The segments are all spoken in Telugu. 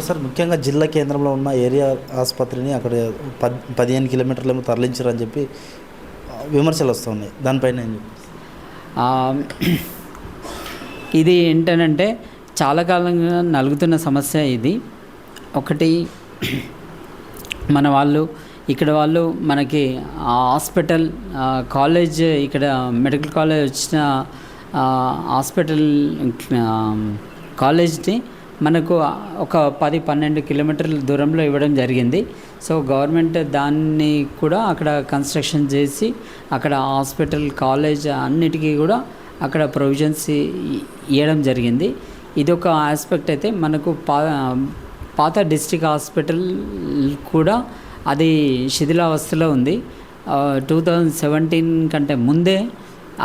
సార్ ముఖ్యంగా జిల్లా కేంద్రంలో ఉన్న ఏరియా ఆసుపత్రిని అక్కడ పద్ పదిహేను కిలోమీటర్లు తరలించారని చెప్పి విమర్శలు వస్తున్నాయి దానిపైన ఏం ఇది ఏంటనంటే చాలా కాలంగా నలుగుతున్న సమస్య ఇది. ఒకటి మన వాళ్ళు ఇక్కడ వాళ్ళు మనకి హాస్పిటల్ కాలేజ్ ఇక్కడ మెడికల్ కాలేజ్ వచ్చిన హాస్పిటల్ కాలేజ్ని మనకు ఒక పది పన్నెండు కిలోమీటర్ల దూరంలో ఇవ్వడం జరిగింది. సో గవర్నమెంట్ దాన్ని కూడా అక్కడ కన్స్ట్రక్షన్ చేసి అక్కడ హాస్పిటల్ కాలేజ్ అన్నిటికీ కూడా అక్కడ ప్రొవిజన్స్ ఇవ్వడం జరిగింది. ఇది ఒక ఆస్పెక్ట్ అయితే మనకు పా పాత డిస్టిక్ హాస్పిటల్ కూడా అది శిథిలావస్థలో ఉంది. టూ థౌజండ్ సెవెంటీన్ కంటే ముందే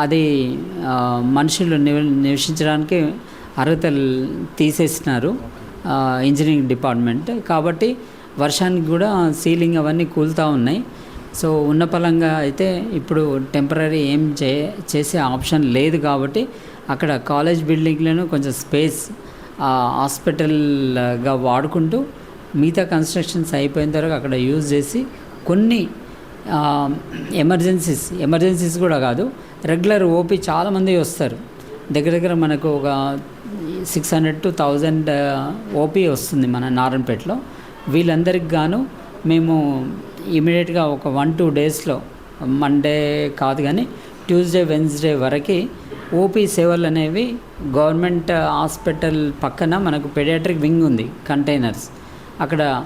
అది మనుషులు నివ నివసించడానికి అర్హత తీసేసినారు ఇంజనీరింగ్ డిపార్ట్మెంట్ కాబట్టి వర్షానికి కూడా సీలింగ్ అవన్నీ కూలుతూ ఉన్నాయి. సో ఉన్న పలంగా అయితే ఇప్పుడు టెంపరీ ఏం చే చేసే ఆప్షన్ లేదు కాబట్టి అక్కడ కాలేజ్ బిల్డింగ్లను కొంచెం స్పేస్ హాస్పిటల్గా వాడుకుంటూ మిగతా కన్స్ట్రక్షన్స్ అయిపోయిన తర్వాత అక్కడ యూజ్ చేసి కొన్ని ఎమర్జెన్సీస్ ఎమర్జెన్సీస్ కూడా కాదు రెగ్యులర్ ఓపీ చాలామంది వస్తారు. దగ్గర దగ్గర మనకు ఒక six hundred to thousand OP వస్తుంది మన నారాయణపేటలో. వీళ్ళందరికి గాను మేము ఇమీడియట్గా ఒక వన్ టూ డేస్లో మండే కాదు కానీ ట్యూస్డే వెన్స్డే వరకు ఓపీ సేవలు అనేవి గవర్నమెంట్ హాస్పిటల్ పక్కన మనకు పెడియాట్రిక్ వింగ్ ఉంది కంటైనర్స్. అక్కడ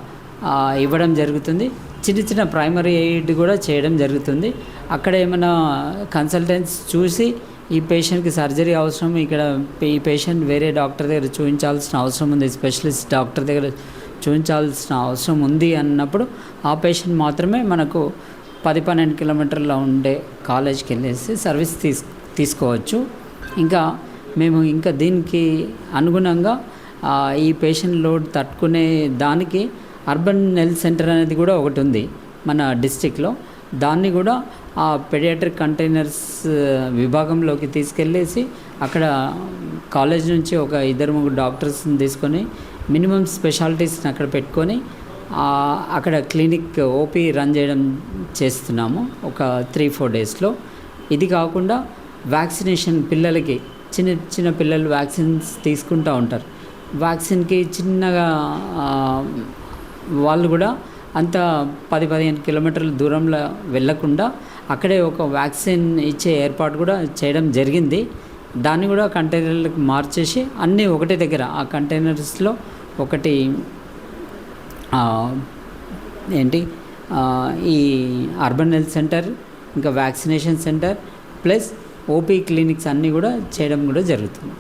ఇవ్వడం జరుగుతుంది. చిన్న చిన్న ప్రైమరీ ఎయిడ్ కూడా చేయడం జరుగుతుంది. అక్కడ ఏమైనా కన్సల్టెంట్స్ చూసి ఈ పేషెంట్కి సర్జరీ అవసరం ఇక్కడ ఈ పేషెంట్ వేరే డాక్టర్ దగ్గర చూపించాల్సిన అవసరం ఉంది స్పెషలిస్ట్ డాక్టర్ దగ్గర చూపించాల్సిన అవసరం ఉంది అన్నప్పుడు ఆ పేషెంట్ మాత్రమే మనకు పది పన్నెండు కిలోమీటర్ల ఉండే కాలేజ్కి వెళ్ళేసి సర్వీస్ తీసు తీసుకోవచ్చు. ఇంకా మేము ఇంకా దీనికి అనుగుణంగా ఈ పేషెంట్ లోడ్ తట్టుకునే దానికి అర్బన్ హెల్త్ సెంటర్ అనేది కూడా ఒకటి ఉంది మన డిస్టిక్లో దాన్ని కూడా ఆ పెడియాట్రిక్ కంటైనర్స్ విభాగంలోకి తీసుకెళ్ళేసి అక్కడ కాలేజ్ నుంచి ఒక ఇద్దరు ముగ్గురు డాక్టర్స్ని తీసుకొని మినిమం స్పెషాలిటీస్ని అక్కడ పెట్టుకొని అక్కడ క్లినిక్ ఓపీ రన్ చేయడం చేస్తున్నాము ఒక త్రీ ఫోర్ డేస్లో ఇది కాకుండా వ్యాక్సినేషన్ పిల్లలకి చిన్న చిన్న పిల్లలు వ్యాక్సిన్స్ తీసుకుంటూ ఉంటారు. వ్యాక్సిన్కి చిన్నగా వాళ్ళు కూడా అంత పది పదిహేను కిలోమీటర్ల దూరంలో వెళ్ళకుండా అక్కడే ఒక వ్యాక్సిన్ ఇచ్చే ఏర్పాటు కూడా చేయడం జరిగింది. దాన్ని కూడా కంటైనర్లకు మార్చేసి అన్నీ ఒకటే దగ్గర. ఆ కంటైనర్స్లో ఒకటి ఏంటి? ఈ అర్బన్ హెల్త్ సెంటర్ ఇంకా vaccination centre plus OP clinics అన్నీ కూడా చేయడం కూడా జరుగుతుంది.